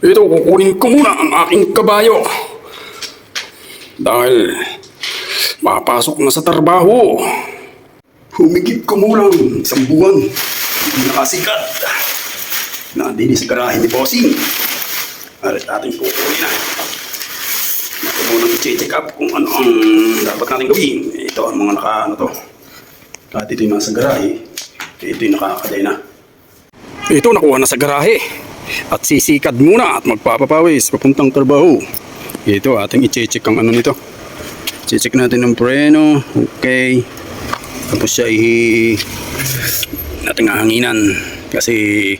Ito, kukunin ko muna ang aking kabayo. Dahil papasok na sa trabaho. Humigit ko mulang isang buwan. Nakasikat. Nandini sa garahe ni Bossing. Arit ating kukunin na. Natin munang i-check up kung ano ang dapat natin gawin. Ito ang mga naka, ano to. At ito yung nasa garahe. Ito yung nakakaday na. Ito nakuha na sa garahe. At sisikad muna at magpapapawis papuntang trabaho. Ito ating i-check ang ano nito. Check natin ang preno. Okay. Tapos siya i nating hanginan kasi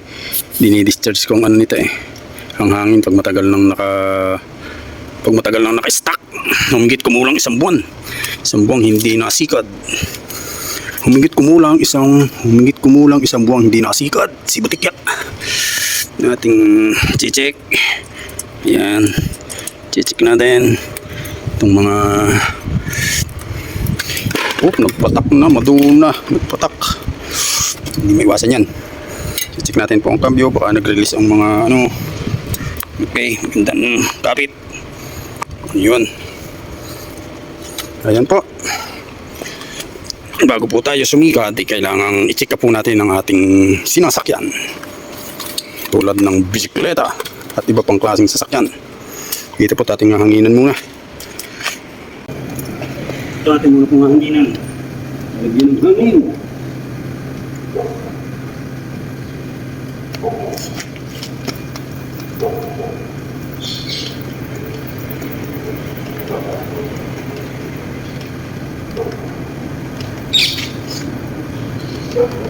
dinidischarge ko ang ano nito eh. Ang hangin pag matagal nang naka pag matagal nang naka-stack. Humigit kumulang isang buwan. Isang buwan hindi nasikad. Humigit kumulang isang humigit kumulang isang buwang hindi nakasikad si Butikyak. Nating check. Yan. Check natin itong mga Oh, nagpatak na, maduna, nagpatak. Hindi may iwasan yan. Check natin po ang cambio, baka nag-release ang mga ano. Okay, magandang kapit. Yun. Ayan po bago po tayo sumikat, di kailangang i-check po natin ang ating sinasakyan tulad ng bisikleta at iba pang klaseng sasakyan. Dito po ating hanginan muna. Ito ating muna pong hanginan. Lagyan ng hangin. Thank you.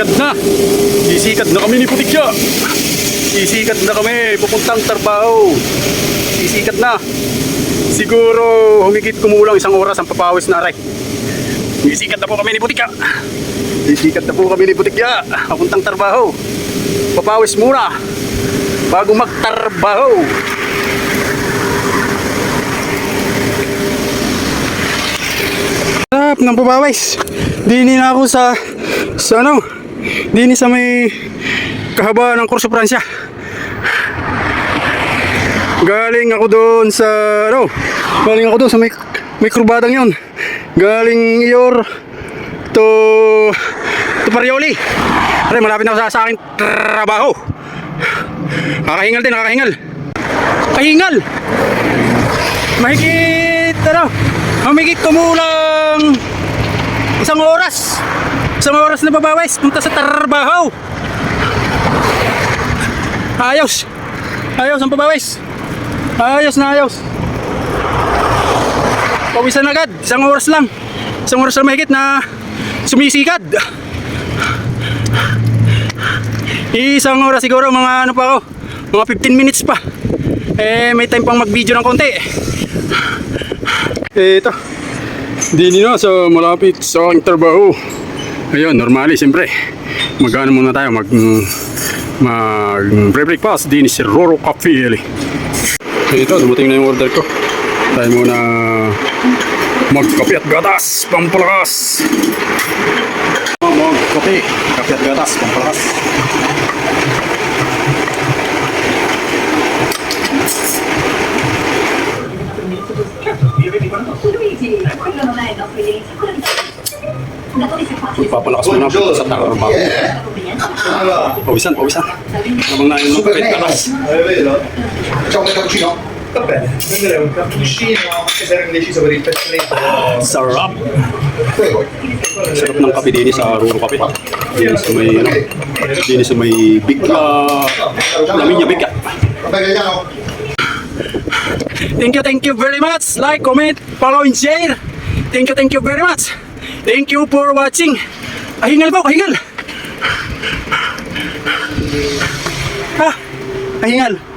Sisikat na. Sisikat na kami ni Putikya. Sisikat na kami. Pupuntang trabaho. Sisikat na. Siguro humigit kumulang isang oras ang papawis na aray. Sisikat na po kami ni Putikya. Sisikat na po kami ni Putikya. Papuntang trabaho. Papawis muna. Bago magtarbaho. Sarap ng papawis. Dini na ako sa sa ano? Dini sa may kahabaan ng Corso Francia. Galing ako doon sa ano? Galing ako doon sa may may kurbadang 'yon. Galing Ior to to Parioli. Pre, malapit na ako sa, sa aking trabaho. Kakahingal din, kakahingal. Kahingal! Mahigit, ano, mahigit kumulang isang oras. Isang oras na babawis, punta sa trabaho. Ayos. Ayos ang pabawis. Ayos na ayos. Pawisan agad, isang oras lang. Isang oras lang mahigit na sumisikad. Isang oras siguro, mga ano pa ako, mga 15 minutes pa. Eh, may time pang mag-video ng konti. Eh, ito. Dini na sa malapit sa aking trabaho. Ayun, normally, siyempre. Magano muna tayo, mag... mag breakfast din si Roro Cafe. Ito, dumating na yung order ko. Tayo muna magkape at gatas, pampalakas. Magkape, kape at gatas, pampalakas. Luigi, quello non è il nostro indirizzo, quello di La tua disoccupazione Magpapalakas muna ako sa trabaho. Pawisan, pawisan. Habang na yung vedo. Facciamo un cappuccino? Va bene, prenderei un cappuccino, anche se ero indeciso per il freddo. Sarap. Sarap ng kape din sa Roro Kape. Din sa may, ano, din sa may big, uh, Laminya Big. Va bene, vediamo. Thank you, thank you very much. Like, comment, follow, and share. Thank you, thank you very much. Thank you for watching. Kahingal po, kahingal. Ha? Kahingal.